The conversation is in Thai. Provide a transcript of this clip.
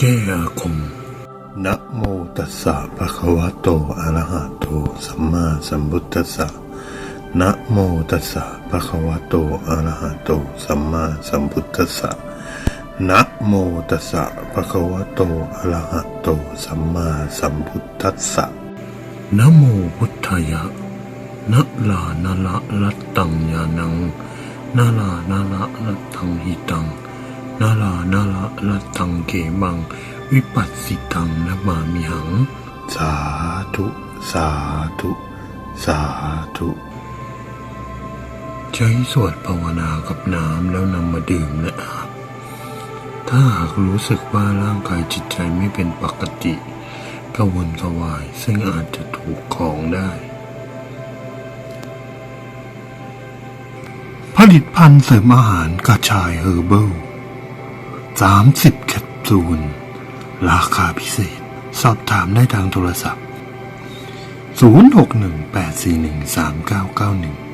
แก้อาคม นะโมตัสสะภะคะวะโต อะระหะโต สัมมาสัมพุทธัสสะ นะโมตัสสะภะคะวะโต อะระหะโต สัมมาสัมพุทธัสสะ นะโมตัสสะภะคะวะโต อะระหะโต สัมมาสัมพุทธัสสะ นะโมพุทธายะนะลานาละรัตตังยานังนาลานาละรัตตังหิตัง นาลานาละรัตตังเกมัง วิปัสสิตังนะมามิหัง สาธุ สาธุ สาธุ ใช้สวดภาวนากับน้ำแล้วนำมาดื่มและอาบ ถ้าหากรู้สึกว่าร่างกายจิตใจไม่เป็นปกติกระวนกระวายซึ่งอาจจะถูกของได้ ผลิตภัณฑ์เสริมอาหารกระชายเฮอร์เบิล 30แคปซูล ราคาพิเศษ สอบถามได้ทางโทรศัพท์ 0618413991